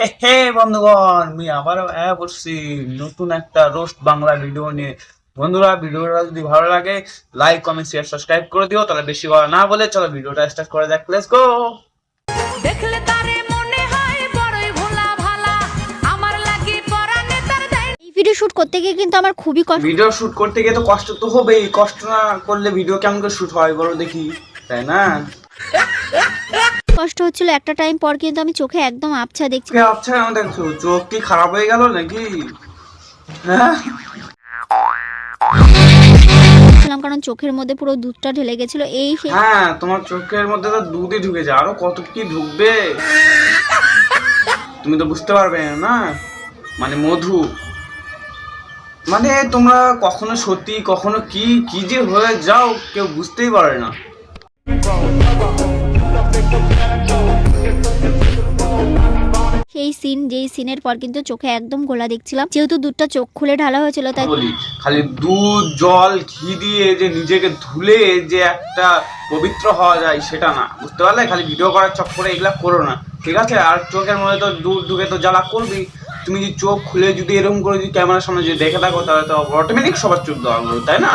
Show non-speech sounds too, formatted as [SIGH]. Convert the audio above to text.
হে হে বন্ধুগণ আমি আবারও আয়া করছি নতুন একটা রোস্ট বাংলা ভিডিও নিয়ে। বন্ধুরা ভিডিওটা যদি ভালো লাগে লাইক কমেন্ট শেয়ার সাবস্ক্রাইব করে দিও। তাহলে বেশি কথা না বলে চলো ভিডিওটা স্টার্ট করে যাক। লেটস গো দেখলে তারে মনে হয় বড়ই ভোলা ভালা আমার লাগি পরানে তার এই ভিডিও শুট করতে গিয়ে কিন্তু আমার খুবই কষ্ট। ভিডিও শুট করতে গিয়ে তো কষ্ট তো হবেই। কষ্ট না করলে ভিডিও কেমন করে শুট হয় বলো দেখি তাই না? [LAUGHS] কষ্ট হচ্ছিল একটা টাইম পর কিন্তু আমি চোখে একদম আবছা দেখছি। কে আচ্ছা কেন দেখছ? চোখ কি খারাপ হয়ে গেল নাকি? হ্যাঁ? কারণ চোখের মধ্যে পুরো দুধটা ঢেলে গেছিল এই হ্যাঁ তোমার চোখের মধ্যে তো দুধই ঢুকে যায় আরও কত কি ঢুকবে? তুমি তো বুঝতে পারবে না মানে মধু। মানে তোমরা কখনো সত্যি কখনো কি কি যে হয়ে যাও কেউ বুঝতেই পারে না। সেই সিন, যেই সিনের পর কিন্তু চোখে একদম গোলা দেখছিলাম। যেহেতু দুধটা চোখ খুলে ঢালা হয়েছিল, তাই খালি দুধ, জল, ঘি দিয়ে যে নিজেকে ধুলে যে একটা পবিত্র হওয়া যায়, সেটা না। বুঝতে পারলে? খালি ভিডিও করার চক্করে এগুলা করো না। ঠিক আছে? আর চোখের মধ্যে তো দুধ ঢুকে তো জ্বালা করবি। তুমি যদি চোখ খুলে যদি এরকম করে যদি ক্যামেরার সামনে যদি দেখে থাকো, তাহলে তো অটোমেটিক সবার চোখ দেওয়া তাই না?